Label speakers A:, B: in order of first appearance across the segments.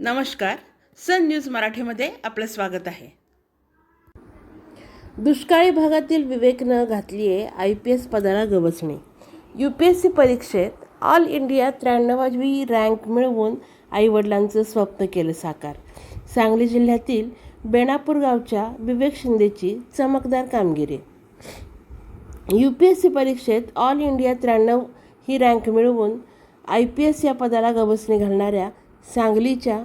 A: नमस्कार सन न्यूज मराठीमध्ये आपलं स्वागत आहे. दुष्काळी भागातील विवेकनं घातली आहे आय पी एस पदाला गवसणी. यू पी एस सी परीक्षेत ऑल इंडिया त्र्याण्णवावी रँक मिळवून आईवडिलांचं स्वप्न केलं साकार. सांगली जिल्ह्यातील बेणापूर गावच्या विवेक शिंदेची चमकदार कामगिरी. यू पी एस सी परीक्षेत ऑल इंडिया त्र्याण्णव ही रँक मिळवून आय पी एस या पदाला गवसणी घालणाऱ्या सांगलीच्या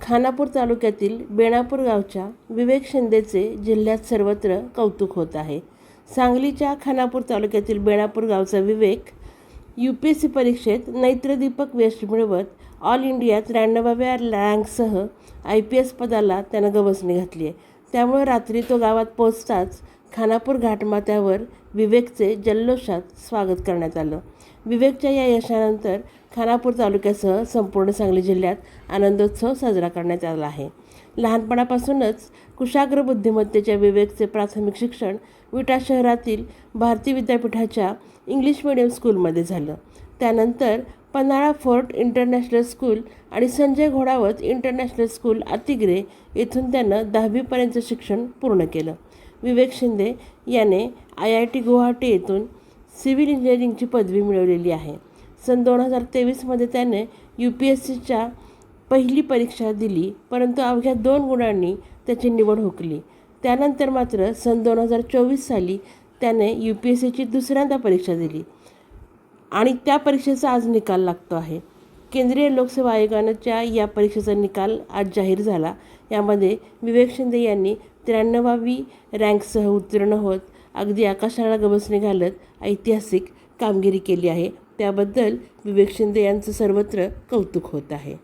A: खानापूर तालुक्यातील बेणापूर गावच्या विवेक शिंदेचे जिल्ह्यात सर्वत्र कौतुक होत आहे. सांगलीच्या खानापूर तालुक्यातील बेणापूर गावचा Vivek U P S C परीक्षेत नैत्रदीपक यश मिळवत ऑल इंडिया त्र्याण्णवाव्या रँकसह आय पी एस पदाला त्यानं गवसणी घातली आहे. त्यामुळे रात्री तो गावात पोचताच खानापूर घाटमाथ्यावर विवेकचे जल्लोषात स्वागत करण्यात आलं. विवेकच्या या यशानंतर खानापूर तालुक्यासह संपूर्ण सांगली जिल्ह्यात आनंदोत्सव साजरा करण्यात आला आहे. लहानपणापासूनच कुशाग्र बुद्धिमत्तेच्या विवेकचे प्राथमिक शिक्षण विटा शहरातील भारती विद्यापीठाच्या इंग्लिश मिडियम स्कूलमध्ये झालं. त्यानंतर पन्हाळा फोर्ट इंटरनॅशनल स्कूल आणि संजय घोडावत इंटरनॅशनल स्कूल अतिग्रे येथून त्यानं दहावीपर्यंतचं शिक्षण पूर्ण केलं. विवेक शिंदे याने आय आय टी गुवाहाटी येथून सिव्हिल इंजिनिअरिंगची पदवी मिळवलेली आहे. सन दोन हजार तेवीसमध्ये त्याने यू पी एस सीच्या पहिली परीक्षा दिली परंतु अवघ्या दोन गुणांनी त्याची निवड हुकली. त्यानंतर मात्र सन दोन हजार चोवीस साली त्याने यू पी एस सीची दुसऱ्यांदा परीक्षा दिली आणि त्या परीक्षेचा आज निकाल लागतो आहे. केंद्रीय लोकसेवा आयोगाच्या या परीक्षेचा निकाल आज जाहीर झाला. यामध्ये विवेक शिंदे यांनी त्र्याण्णवावी रँकसह उत्तीर्ण होत अगदी आकाशाला गवसणी घालत ऐतिहासिक कामगिरी केली आहे. त्याबद्दल विवेक शिंदे यांचं सर्वत्र कौतुक होत आहे.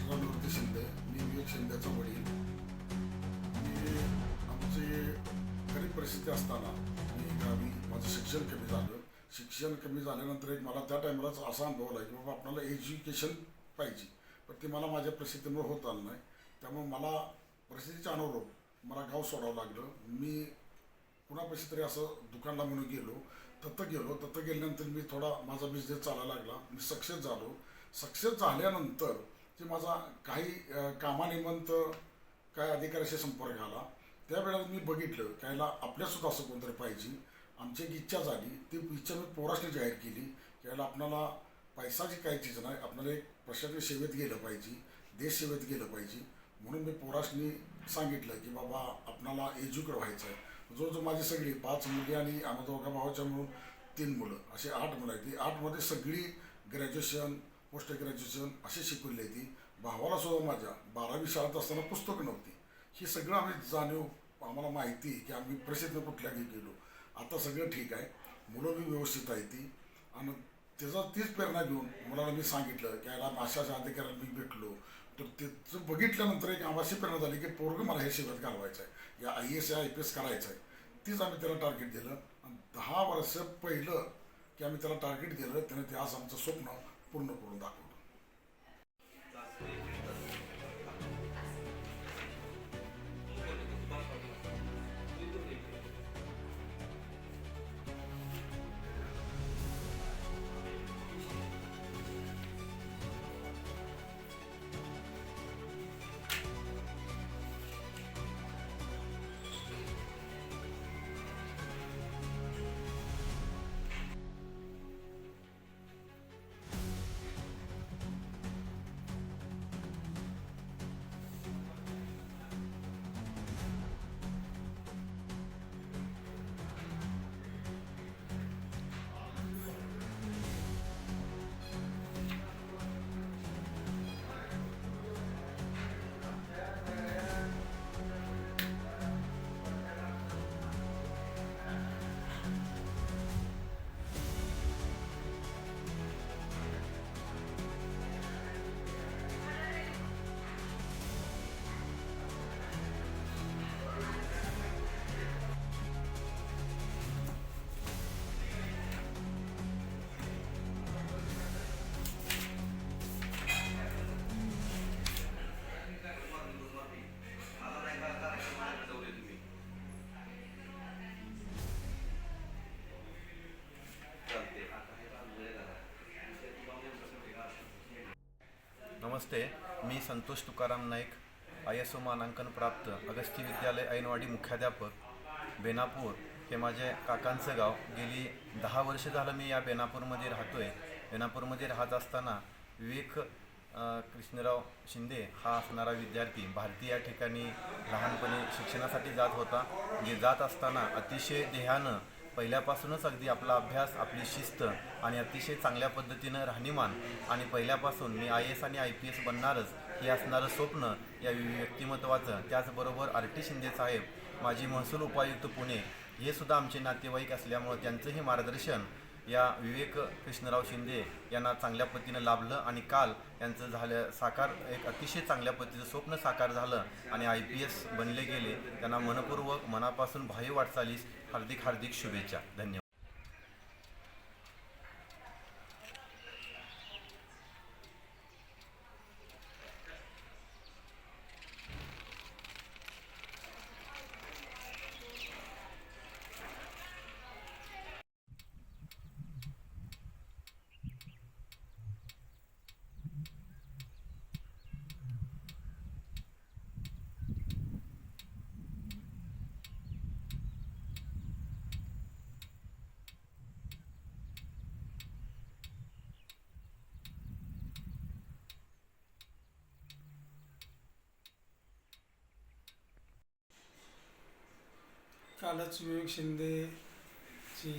B: नाव शिंदे मी विवेक शिंदेचा वडील. मी आमची गरीब परिस्थिती असताना मी गावी माझं शिक्षण कमी झालं. शिक्षण कमी झाल्यानंतर एक मला त्या टायमालाच असा अनुभव आला की बाबा आपल्याला एज्युकेशन पाहिजे. पण ते मला माझ्या परिस्थितीमुळे होत आलं नाही. त्यामुळे मला परिस्थितीच्या अनुरूप मला गाव सोडावं लागलं. मी कुणापाशी तरी असं दुकानला म्हणून गेलो. तत्त गेलो. तत्त गेल्यानंतर मी थोडा माझा बिझनेस चालायला लागला. मी सक्सेस झालो. सक्सेस झाल्यानंतर जे माझा काही कामानिमंत कामानिमित्त काय अधिकाऱ्याशी संपर्क आला त्यावेळेला मी बघितलं की आपल्यासुद्धा असं कोणतरी पाहिजे. आमची एक इच्छा झाली. ती इच्छा मी पोरासने जाहीर केली की याला पैसाची काही चीज नाही आपल्याला एक प्रशासकीय सेवेत गेलं पाहिजे देश सेवेत गेलं पाहिजे. म्हणून मी पोरासनी सांगितलं की बाबा आपणाला एज्युकेट व्हायचं आहे. जो जो माझी सगळी पाच मुली आणि आम्हा दोघा भावाच्या म्हणून तीन मुलं असे आठ मुलं आहेत. ती आठमध्ये सगळी ग्रॅज्युएशन पोस्ट ग्रॅज्युएशन अशी शिकवली ती भावाला सुद्धा माझ्या बारावी शाळेत असताना पुस्तकं नव्हती. ही सगळं आम्ही जाणीव आम्हाला माहिती की आम्ही प्रसिद्ध कुठल्याही गेलो आता सगळं ठीक आहे. मुलं बी व्यवस्थित आहे ती. आणि त्याचा तीच प्रेरणा घेऊन मुलाला मी सांगितलं की याला अशाच्या अधिकाऱ्याला मी भेटलो. तर त्याचं बघितल्यानंतर एक आम्हाला प्रेरणा झाली की पोरग मला हे सेवेत घालवायचं आहे या I S I P S करायचं आहे तीच आम्ही त्याला टार्गेट दिलं. आणि दहा वर्ष पहिलं की आम्ही त्याला टार्गेट दिलं त्याने ते आज आमचं स्वप्न पूर्ण करून दाखवलं
C: नमस्ते मी Santosh Tukaram Naik I S O मानांकन प्राप्त अगस्ती विद्यालय ऐनवाडी मुख्याध्यापक बेनापूर हे माझे काकांचं गाव. गेली दहा वर्ष झालं मी या बेनापूरमध्ये राहतो आहे बेनापूरमध्ये राहत असताना विवेक कृष्णराव शिंदे हा असणारा विद्यार्थी भारती या ठिकाणी लहानपणी शिक्षणासाठी जात होता. जे जात असताना अतिशय देहानं पहिल्यापासूनच अगदी आपला अभ्यास आपली शिस्त आणि अतिशय चांगल्या पद्धतीनं राहणीमान आणि पहिल्यापासून मी आय एस आणि आय पी एस बनणारच हे असणारं स्वप्न या व्यक्तिमत्वाचं. त्याचबरोबर आर टी शिंदे साहेब माजी महसूल उपायुक्त पुणे हे सुद्धा आमचे नातेवाईक असल्यामुळं त्यांचंही मार्गदर्शन या विवेक कृष्णराव शिंदे यांना चांगल्या पद्धतीनं लाभलं आणि काल यांचं झालं साकार एक अतिशय चांगल्या पद्धतीचं स्वप्न साकार झालं आणि आय पी एस बनले गेले. त्यांना मनपूर्वक मनापासून भावी वाटचालीस. हार्दिक हार्दिक शुभेच्छा. धन्यवाद.
D: कालच विवेक शिंदेची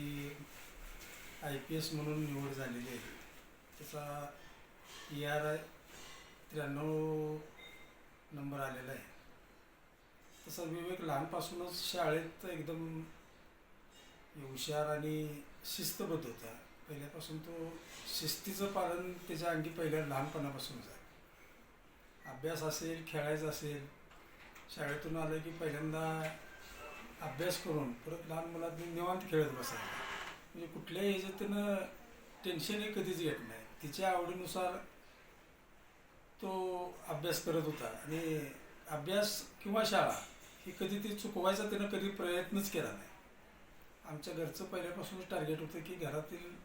D: आय पी एस म्हणून निवड झालेली आहे. त्याचा ई आर आय त्र्याण्णव नंबर आलेला आहे. तसा विवेक लहानपासूनच शाळेत एकदम हुशार आणि शिस्तबद्ध होता. पहिल्यापासून तो शिस्तीचं पालन त्याच्या अंगी पहिल्या लहानपणापासूनच आहे अभ्यास असेल खेळायचं असेल शाळेतून आलं की पहिल्यांदा अभ्यास करून परत लहान मुलांनी निवांत खेळत बसायचं. म्हणजे कुठल्याही ह्याच्यात त्यानं टेन्शनही कधीच येत नाही. तिच्या आवडीनुसार तो अभ्यास करत होता. आणि अभ्यास किंवा शाळा ही कधी ती चुकवायचा त्यानं कधी प्रयत्नच केला नाही. आमच्या घरचं पहिल्यापासूनच टार्गेट होतं की घरातील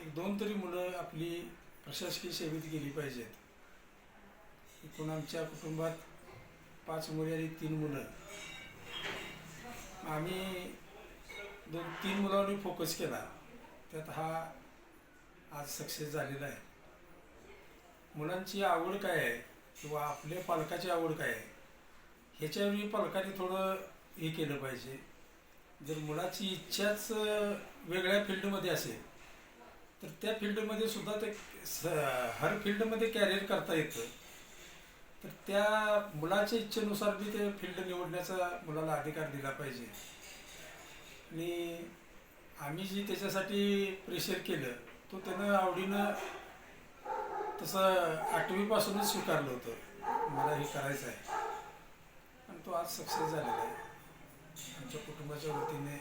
D: एक दोन तरी मुलं आपली प्रशासकीय सेवेत गेली पाहिजेत. एकूण आमच्या कुटुंबात पाच मुली आणि तीन मुलं. आम्ही दोन तीन मुलांनी फोकस केला. त्यात हा आज सक्सेस झालेला आहे. मुलांची आवड काय आहे? किंवा आपल्या पालकाची आवड काय आहे? ह्याच्यावेळी पालकांनी थोडं हे केलं पाहिजे. जर मुलाची इच्छाच वेगळ्या फील्डमध्ये असेल तर त्या फील्डमध्ये सुद्धा ते स हर फील्डमध्ये कॅरियर करता येतं. तर त्या मुलाच्या इच्छेनुसार बी ते फील्ड निवडण्याचा मुलाला अधिकार दिला पाहिजे. आणि आम्ही जी त्याच्यासाठी प्रेशर केलं तो त्यानं आवडीनं तसं आठवीपासूनच स्वीकारलं होतं. मला हे करायचं आहे. आणि तो आज सक्सेस झालेला आहे. आमच्या कुटुंबाच्या वतीने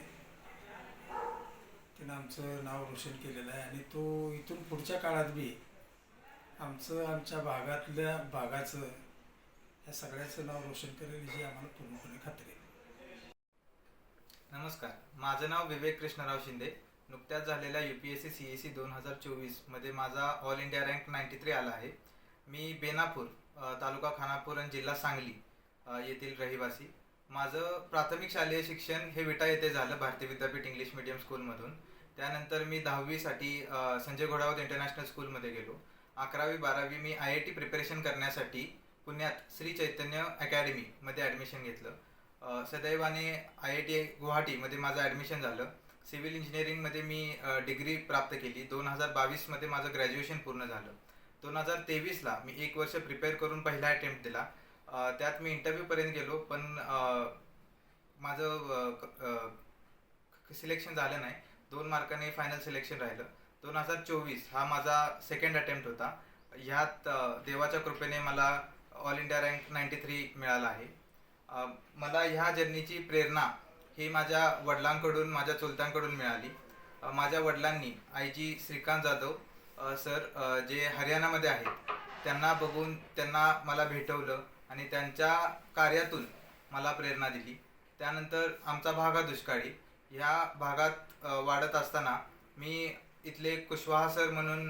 D: त्यानं आमचं नाव रोशन केलेलं आहे. आणि तो इथून पुढच्या काळात बी आमचं आमच्या भागातल्या भागाचं या सगळ्याचं नाव रोशन करेल याची आम्हाला पूर्णपणे खात्री आहे.
E: नमस्कार माझं नाव विवेक कृष्णराव शिंदे. नुकत्याच झालेल्या U P S C C S C दोन हजार चोवीसमध्ये माझा all India rank ninety three आला आहे. मी बेनापूर तालुका खानापूर आणि जिल्हा सांगली येथील रहिवासी. माझं प्राथमिक शालेय शिक्षण हे विटा येथे झालं भारतीय विद्यापीठ इंग्लिश मिडियम स्कूलमधून. त्यानंतर मी दहावीसाठी संजय घोडावत इंटरनॅशनल स्कूलमध्ये गेलो. अकरावी बारावी मी आय आय टी प्रिपरेशन करण्यासाठी पुण्यात श्री चैतन्य अकॅडमीमध्ये ॲडमिशन घेतलं. सदैवाने आय आय टी गुवाहाटीमध्ये माझं ॲडमिशन झालं. सिव्हिल इंजिनिअरिंगमध्ये मी डिग्री प्राप्त केली. दोन हजार बावीसमध्ये माझं ग्रॅज्युएशन पूर्ण झालं. दोन हजार तेवीसला मी एक वर्ष प्रिपेअर करून पहिला अटेम्प्ट दिला. त्यात मी इंटरव्ह्यूपर्यंत गेलो पण माझं सिलेक्शन झालं नाही. दोन मार्काने फायनल सिलेक्शन राहिलं. दोन हजार चोवीस हा माझा सेकंड अटेम्प्ट होता. ह्यात देवाच्या कृपेने मला all India rank ninety three मिळाला आहे. मला ह्या जर्नीची प्रेरणा ही माझ्या वडिलांकडून माझ्या चुलत्यांकडून मिळाली. माझ्या वडिलांनी आईजी श्रीकांत जाधव सर जे हरियाणामध्ये आहेत त्यांना बघून त्यांना मला भेटवलं आणि त्यांच्या कार्यातून मला प्रेरणा दिली. त्यानंतर आमचा भाग हा दुष्काळी. ह्या भागात वाढत असताना मी इथले कुशवाहा सर म्हणून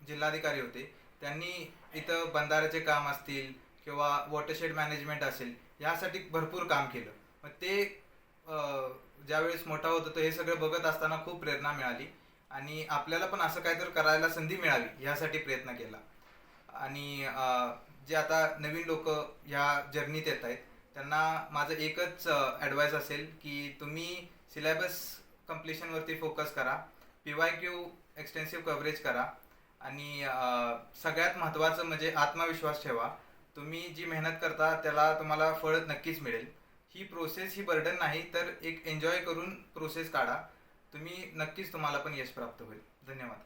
E: जिल्हाधिकारी होते. त्यांनी इथं बंधाऱ्याचे काम असतील किंवा वॉटरशेड मॅनेजमेंट असेल यासाठी भरपूर काम केलं. मग ते ज्यावेळेस मोठा होत होतो हे सगळं बघत असताना खूप प्रेरणा मिळाली. आणि आपल्याला पण असं काहीतरी करायला संधी मिळावी यासाठी प्रयत्न केला. आणि जे आता नवीन लोक ह्या जर्नीत येत आहेत त्यांना माझं एकच ॲडवाईस असेल की तुम्ही सिलेबस कम्प्लिशनवरती फोकस करा. P Y Q extensive coverage करा. आणि सगळ्यात महत्त्वाचं म्हणजे आत्मविश्वास ठेवा. तुम्ही जी मेहनत करता त्याला तुम्हाला फळ नक्कीच मिळेल. ही प्रोसेस ही बर्डन नाही तर एक एन्जॉय करून प्रोसेस काढा. तुम्ही नक्कीच तुम्हाला पण यश प्राप्त होईल. धन्यवाद.